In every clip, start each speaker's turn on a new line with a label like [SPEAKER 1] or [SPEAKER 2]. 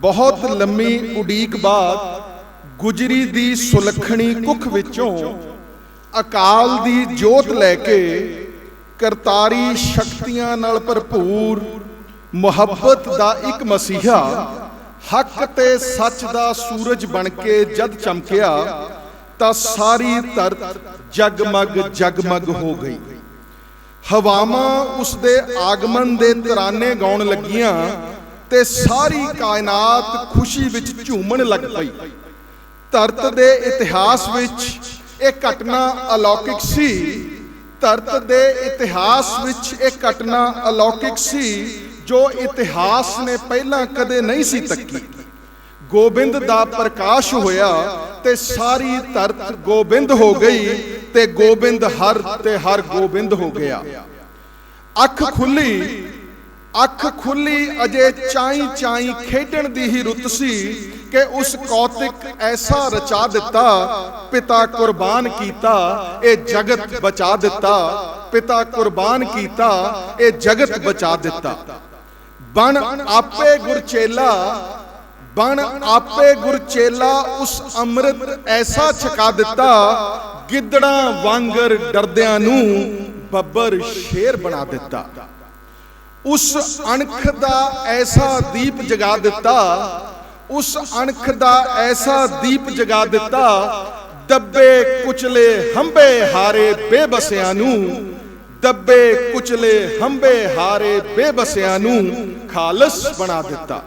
[SPEAKER 1] ਬਹੁਤ ਲੰਮੀ ਉਡੀਕ ਬਾਅਦ ਗੁਜਰੀ ਦੀ ਸੁਲੱਖਣੀ ਕੁੱਖ ਵਿੱਚੋਂ ਅਕਾਲ ਦੀ ਜੋਤ ਲੈ ਕੇ ਕਰਤਾਰੀ ਸ਼ਕਤੀਆਂ ਨਾਲ ਭਰਪੂਰ ਮੁਹੱਬਤ ਦਾ ਇੱਕ ਮਸੀਹਾ, ਹੱਕ ਤੇ ਸੱਚ ਦਾ ਸੂਰਜ ਬਣ ਕੇ ਜਦ ਚਮਕਿਆ, ਤਾਂ ਸਾਰੀ ਧਰਤ ਜਗਮਗ ਜਗਮਗ ਹੋ ਗਈ। ਹਵਾਵਾਂ ਉਸ ਦੇ ਆਗਮਨ ਦੇ ਤਰਾਨੇ ਗਾਉਣ ਲੱਗੀਆਂ ਤੇ ਸਾਰੀ ਕਾਇਨਾਤ ਖੁਸ਼ੀ ਵਿੱਚ ਝੂਮਣ ਲੱਗ ਪਈ। ਧਰਤ ਦੇ ਇਤਿਹਾਸ ਵਿੱਚ ਇਹ ਘਟਨਾ ਅਲੌਕਿਕ ਸੀ। ਧਰਤ ਦੇ ਇਤਿਹਾਸ ਵਿੱਚ ਇਹ ਘਟਨਾ ਅਲੌਕਿਕ ਸੀ, ਜੋ ਇਤਿਹਾਸ ਨੇ ਪਹਿਲਾਂ ਕਦੇ ਨਹੀਂ ਸੀ ਤੱਕੀ। ਗੋਬਿੰਦ ਦਾ ਪ੍ਰਕਾਸ਼ ਹੋਇਆ ਤੇ ਸਾਰੀ ਧਰਤ ਗੋਬਿੰਦ ਹੋ ਗਈ ਤੇ ਗੋਬਿੰਦ ਹਰ ਤੇ ਹਰ ਗੋਬਿੰਦ ਹੋ ਗਿਆ। ਅੱਖ ਖੁੱਲੀ ਅੱਖ ਖੁੱਲੀ ਅਜੇ ਚਾਈ ਚਾਈ ਖੇਡਣ ਦੀ ਹੀ ਰੁੱਤ ਸੀ ਕਿ ਉਸ ਕੌਤਿਕ ਐਸਾ ਰਚਾ ਦਿੱਤਾ, ਪਿਤਾ ਕੁਰਬਾਨ ਕੀਤਾ, ਇਹ ਜਗਤ ਬਚਾ ਦਿੱਤਾ, ਪਿਤਾ ਕੁਰਬਾਨ ਕੀਤਾ, ਇਹ ਜਗਤ ਬਚਾ ਦਿੱਤਾ। ਬਣ ਆਪੇ ਗੁਰਚੇਲਾ ਬਣ ਆਪੇ ਗੁਰਚੇਲਾ ਉਸ ਅੰਮ੍ਰਿਤ ਐਸਾ ਛਕਾ ਦਿੱਤਾ, ਗਿੱਦੜਾਂ ਵਾਂਗਰ ਡਰਦਿਆਂ ਨੂੰ ਬੱਬਰ ਸ਼ੇਰ ਬਣਾ ਦਿੱਤਾ। ਉਸ ਅਣਖ ਦਾ ਐਸਾ ਦੀਪ ਜਗਾ ਦਿੱਤਾ, ਉਸ ਅਣਖ ਦਾ ਐਸਾ ਦੀਪ ਜਗਾ ਦਿੱਤਾ, ਦੱਬੇ ਕੁਚਲੇ ਹੰਬੇ ਹਾਰੇ ਬੇਬਸਿਆਂ ਨੂੰ, ਦੱਬੇ ਕੁਚਲੇ ਹੰਬੇ ਹਾਰੇ ਬੇਬਸਿਆਂ ਨੂੰ ਖਾਲਸ ਬਣਾ ਦਿੱਤਾ।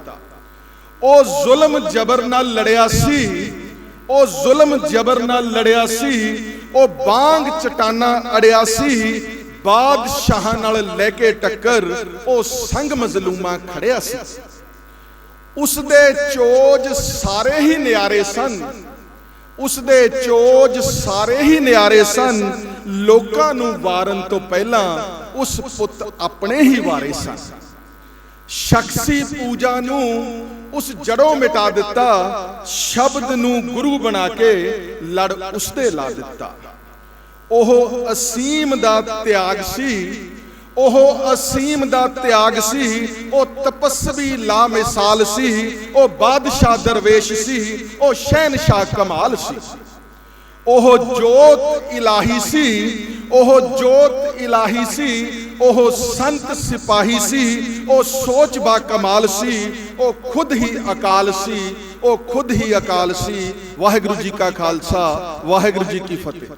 [SPEAKER 1] ਉਹ ਜ਼ੁਲਮ ਜਬਰ ਨਾਲ ਲੜਿਆ ਸੀ, ਉਹ ਜ਼ੁਲਮ ਜਬਰ ਨਾਲ ਲੜਿਆ ਸੀ, ਉਹ ਬਾਗ ਚਟਾਨਾ ਅੜਿਆ ਸੀ ਬਾਦਸ਼ਾਹਾਂ ਨਾਲ ਲੈ ਕੇ ਟੱਕਰ ਉਹ ਸੰਗ ਮਜ਼ਲੂਮਾ ਖੜਿਆ ਸੀ। ਉਸ ਦੇ ਚੋਜ ਸਾਰੇ ਹੀ ਨਿਆਰੇ ਸਨ। ਉਸ ਦੇ ਚੋਜ ਸਾਰੇ ਹੀ ਨਿਆਰੇ ਸਨ। ਲੋਕਾਂ ਨੂੰ ਵਾਰਨ ਤੋਂ ਪਹਿਲਾਂ ਉਸ ਪੁੱਤ ਆਪਣੇ ਹੀ ਵਾਰੇ ਸਨ। ਸ਼ਖਸੀ ਪੂਜਾ ਨੂੰ ਉਸ ਜੜੋਂ ਮਿਟਾ ਦਿੱਤਾ। ਸ਼ਬਦ ਨੂੰ ਗੁਰੂ ਬਣਾ ਕੇ ਲੜ ਉਸ ਤੇ ਲਾ ਦਿੱਤਾ। ਉਹ ਅਸੀਮ ਦਾ ਤਿਆਗ ਸੀ ਉਹ ਅਸੀਮ ਦਾ ਤਿਆਗ ਸੀ ਉਹ ਤਪਸਵੀ ਲਾ ਮਿਸਾਲ ਸੀ ਉਹ ਬਾਦਸ਼ਾਹ ਦਰਵੇਸ਼ ਸੀ ਉਹ ਸ਼ਹਿਨशाह ਕਮਾਲ ਸੀ ਉਹ ਜੋਤ ਇਲਾਹੀ ਸੀ ਉਹ ਜੋਤ ਇਲਾਹੀ ਸੀ ਉਹ ਸੰਤ ਸਿਪਾਹੀ ਸੀ ਉਹ ਸੋਚ ਬਾ ਕਮਾਲ ਸੀ ਉਹ ਖੁਦ ਹੀ ਅਕਾਲ ਸੀ ਉਹ ਖੁਦ ਹੀ ਅਕਾਲ ਸੀ ਵਾਹਿਗੁਰੂ ਜੀ ਕਾ ਖਾਲਸਾ ਵਾਹਿਗੁਰੂ ਜੀ ਕੀ ਫਤਿਹ